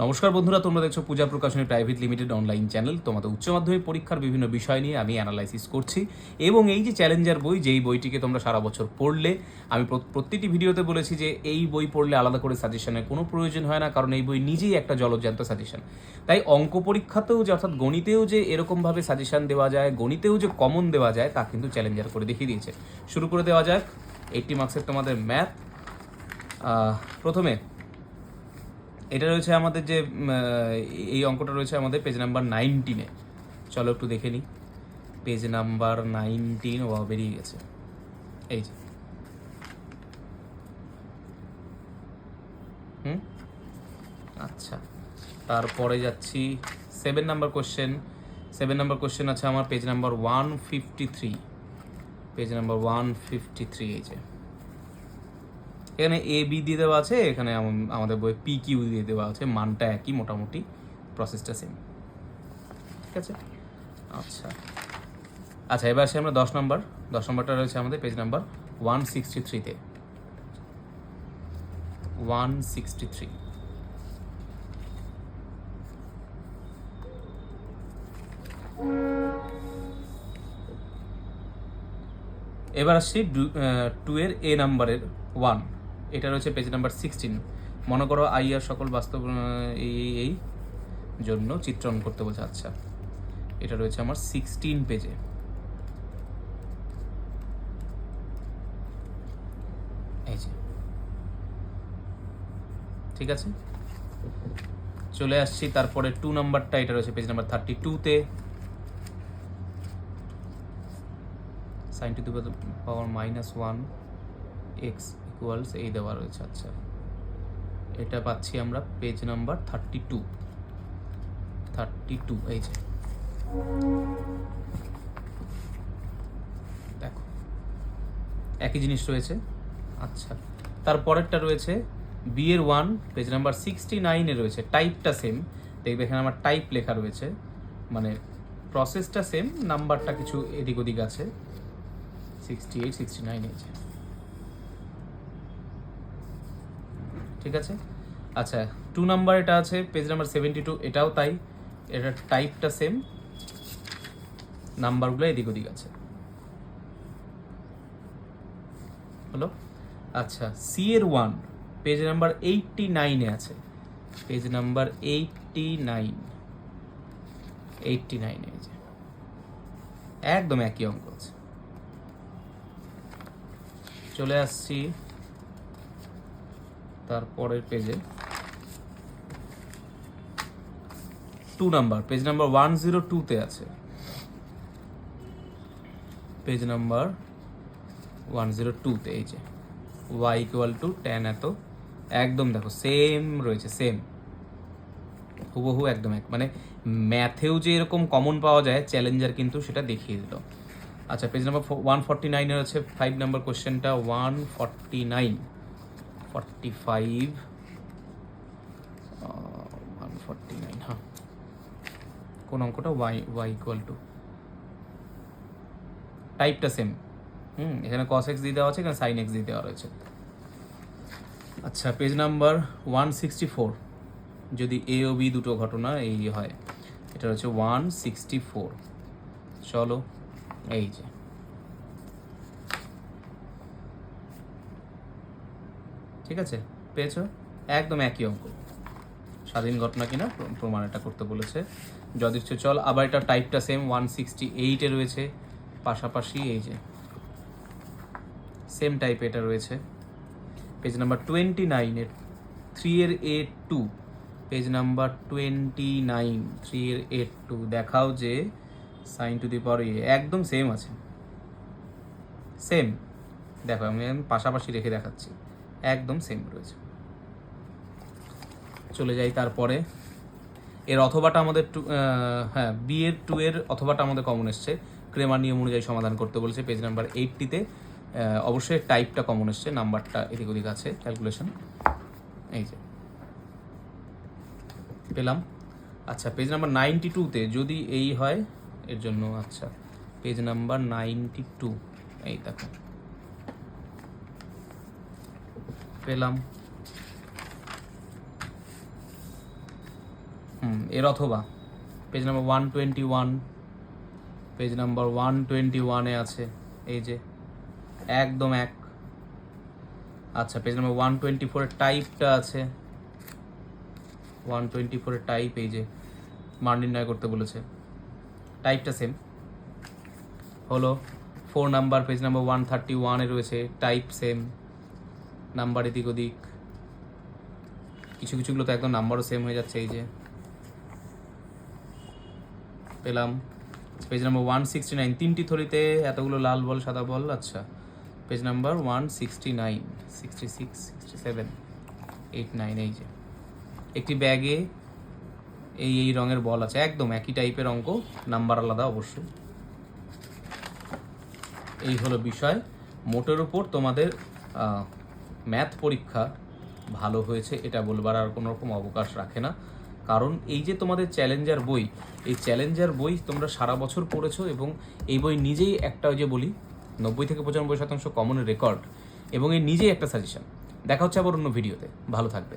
নমস্কার বন্ধুরা, তোমরা দেখছ Puja Prakashani private limited online channel. তোমাদের উচ্চ মাধ্যমিক পরীক্ষার বিভিন্ন বিষয় নিয়ে আমি অ্যানালাইসিস করছি এবং এই যে চ্যালেঞ্জার বই, যেই বইটিকে তোমরা সারা বছর পড়লে, আমি প্র- প্রত্যেকটি ভিডিওতে বলেছি যে এই বই পড়লে আলাদা করে সাজেশনের কোনো প্রয়োজন হয় না, কারণ এই বই নিজেই একটা জলজ্যান্ত সাজেশন তাই অঙ্ক পরীক্ষাতেও যে, অর্থাৎ গণিতেও যে এরকমভাবে সাজেশন দেওয়া যায়, গণিতেও যে কমন দেওয়া যায়, তা কিন্তু চ্যালেঞ্জার করে দেখিয়ে দিয়েছে। শুরু করে দেওয়া যাক এইটটি মার্কসের তোমাদের ম্যাথ প্রথমে এটা রয়েছে আমাদের যে এই অঙ্কটা রয়েছে আমাদের পেজ নাম্বার নাইনটিনে চলো একটু দেখে নিই। পেজ নাম্বার নাইনটিন ও বেরিয়ে গেছে। এই যে। হুম? আচ্ছা। তারপরে যাচ্ছি। Seven number question seven number question আছে আমার page number one fifty three page number one fifty three এই যে। এখানে এ বি দিয়ে দেওয়া আছে, এখানে আমাদের বই পি কিউ দিয়ে দেওয়া আছে, মানটা একই, মোটামুটি প্রসেসটা সেম ঠিক আছে? আচ্ছা। আচ্ছা এবার আসি আমরা দশ নম্বর। দশ নম্বরটা রয়েছে আমাদের পেজ নাম্বার ওয়ান সিক্সটি থ্রিতে ওয়ান সিক্সটি থ্রি এবার আসছি টু এর এ নাম্বারের ওয়ান এটা রয়েছে পেজ নাম্বার সিক্সটিন মনে করো আই আর সকল বাস্তব এই এই জন্য চিত্রণ করতে বলছে। আচ্ছা এটা রয়েছে আমার সিক্সটিন পেজে এই যে। ঠিক আছে? চলে আসছি, তারপরে টু নাম্বারটা এটা রয়েছে পেজ নাম্বার থার্টি টুতে sine to power minus one x equals এই দেওয়া রয়েছে আচ্ছা। এটা পাচ্ছি আমরা page number thirty two thirty two এই যে। দেখো, একই জিনিস রয়েছে আচ্ছা। তারপরেরটা রয়েছে বিয়ের ওয়ান পেজ নাম্বার সিক্সটি নাইনে রয়েছে টাইপটা সেম দেখবে এখানে আমার টাইপ লেখা রয়েছে মানে প্রসেসটা সেম নাম্বারটা কিছু এদিক ওদিক আছে। সিক্সটি এইট সিক্সটি নাইন এই ঠিক আছে? আচ্ছা টু নাম্বার এটা আছে পেজ নাম্বার সেভেন্টি টু এটাও তাই। এটা টাইপটা সেম নাম্বারগুলো এদিক ওদিক আছে। হলো? আচ্ছা সি এর ওয়ান পেজ নাম্বার এইটটি নাইনে আছে। Page number eighty nine eighty নাইনে যে। একদম একই অঙ্ক আছে। চলে আসছি তারপরের পেজে two number page number one zero টুতে আছে। পেজ নাম্বার ওয়ান জিরো টুতে এই যে ওয়াই ইকুয়াল টু টেন এত, একদম দেখো সেম রয়েছে সেম হুবহু একদম এক মানে ম্যাথেও যে এরকম কমন পাওয়া যায় চ্যালেঞ্জার কিন্তু সেটা দেখিয়ে দিল। আচ্ছা পেজ নাম্বার ওয়ান ফর্টি নাইনের হচ্ছে ফাইভ নাম্বার কোশ্চেনটা one forty nine forty five one forty nine হ্যাঁ কোন অঙ্কটা ওয়াই ওয়াই ইকুয়াল টু টাইপটা সেম হুম, এখানে কস এক্স দিয়ে দেওয়া আছে, এখানে সাইন এক্স দিয়ে দেওয়া রয়েছে। আচ্ছা page number one sixty four যদি এ ও বি দুটো ঘটনা এই হয়, এটা হচ্ছে ওয়ান সিক্সটি ফোর চলো, এই যে। ঠিক আছে? পেয়েছ? একদম একই অঙ্ক। স্বাধীন ঘটনা কিনা? প্র- প্রমাণ এটা করতে বলেছে। যদিচ্ছ চল, আবার এটা টাইপটা সেম ওয়ান সিক্সটি এইটে রয়েছে। পাশাপাশি এই যে সেম টাইপ এটা রয়েছে। পেজ নাম্বার টোয়েন্টি নাইনের থ্রি এর A two page number twenty nine three এর এ টু দেখাও যে সাইন টু দি পাওয়ার এ একদম সেম আছে। সেম দেখো আমি পাশাপাশি রেখে দেখাচ্ছি। একদম সেম রয়েছে। চলে যাই তারপরে। এর অথবাটা আমাদের টু হ্যাঁ বি এর টু এর অথবাটা আমাদের কমন এসছে। ক্রেমার নিয়ম অনুযায়ী সমাধান করতে বলেছে পেজ নাম্বার এইটটিতে অবশ্যই টাইপটা কমন এসছে নাম্বারটা এদিক ওদিক আছে ক্যালকুলেশন এই যে। পেলাম। আচ্ছা পেজ নাম্বার নাইনটি টুতে যদি এই হয়, এর জন্য আচ্ছা পেজ নাম্বার নাইনটি টু এই দেখো। পেলাম। হুম, এর অথবা। Page number one twenty one page number one twenty ওয়ানে আছে। এই যে, একদম এক। আচ্ছা পেজ নাম্বার ওয়ান টোয়েন্টি ফোরের টাইপটা আছে। ওয়ান টোয়েন্টি ফোরের টাইপ এই যে, মান নির্ণয় করতে বলেছে। টাইপটা সেম হলো four number page number one thirty ওয়ানে রয়েছে টাইপ সেম নাম্বার এদিক ওদিক। কিছু কিছুগুলো তো একদম নাম্বারও সেম হয়ে যাচ্ছে, এই যে। পেলাম। Page number one sixty nine তিনটি থলিতে এতগুলো লাল বল, সাদা বল আচ্ছা। Page number one sixty nine sixty six sixty seven eight nine এই যে। একটি ব্যাগে এই এই রঙের বল আছে, একদম একই টাইপের অঙ্ক, নাম্বার আলাদা অবশ্যই। এই হলো বিষয়। মোটের উপর তোমাদের ম্যাথ পরীক্ষা ভালো হয়েছে, এটা বলবার আর কোনো রকম অবকাশ রাখে না। কারণ এই যে তোমাদের চ্যালেঞ্জার বই, এই চ্যালেঞ্জার বই তোমরা সারা বছর পড়েছো এবং এই বই নিজেই একটা ওই যে বলি, নব্বই থেকে পঁচানব্বই শতাংশ কমন রেকর্ড এবং এই নিজেই একটা সাজেশন দেখা হচ্ছে আবার অন্য ভিডিওতে ভালো থাকবে।